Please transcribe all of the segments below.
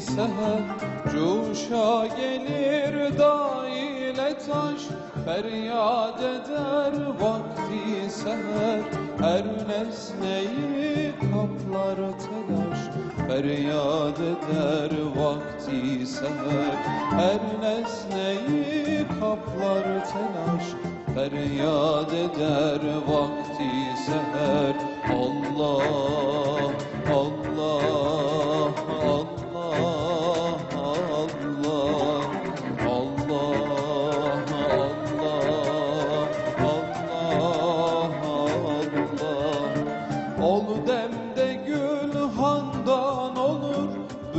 seher Cuşa gelir dağ ile taş Feryat eder vakti seher. Her nesneyi kaplar telaş Feryat eder vakti seher. Her nesneyi kaplar telaş Feryat eder vakti seher. Allah, Allah,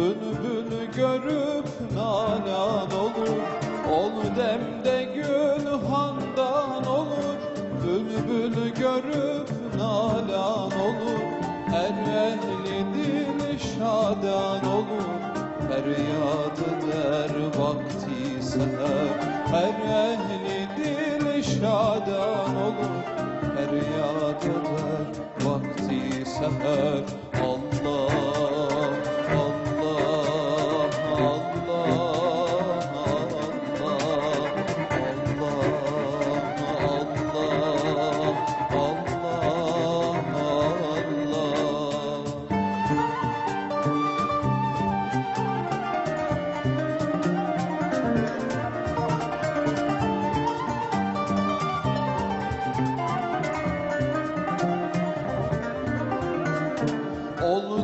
Bülbül görüp nalan olur. Ol demde gül handan olur. Bülbül görüp nalan olur. Er ehli dil şadan olur Feryat eder vakti seher. Her ehli dil şadan olur Feryat eder vakti seher. Allah,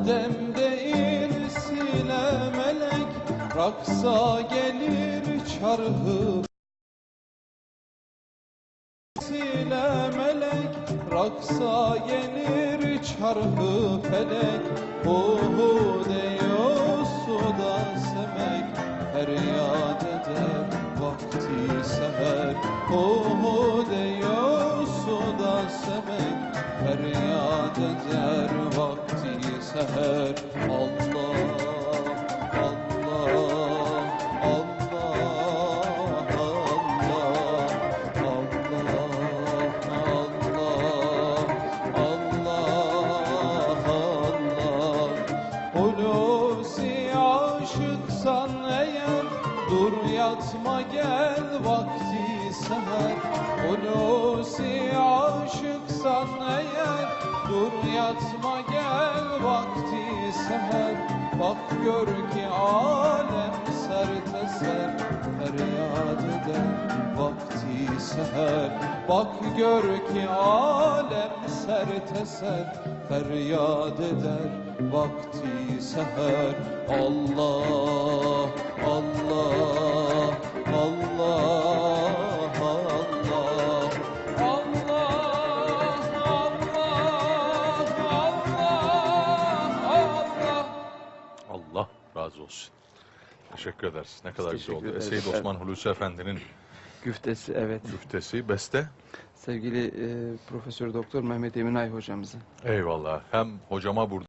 Ol demde insile melek Raksa gelir çarhı. Sile melek Raksa gelir çarhı. Felek Hu hu diyor suda semek. Feryat eder vakti seher Hu hu diyor suda semek. Feryat eder seher Allah, aşıksan eğer Dur yatma gel vakti seher Hulusi aşıksan eğer Dur yatma gel vakti seher. Bak gör ki alem serte ser. Feryat eder vakti seher. Bak gör ki alem serte ser. Feryat eder vakti seher. Allah, Allah, Allah, razı olsun. Teşekkür ederiz. Ne kadar güzel oldu. Seyyid Osman Hulusi Efendi'nin Güftesi evet. güftesi, beste. Sevgili e, Profesör Doktor Mehmet Eminay hocamızın. Eyvallah. Hem hocama burada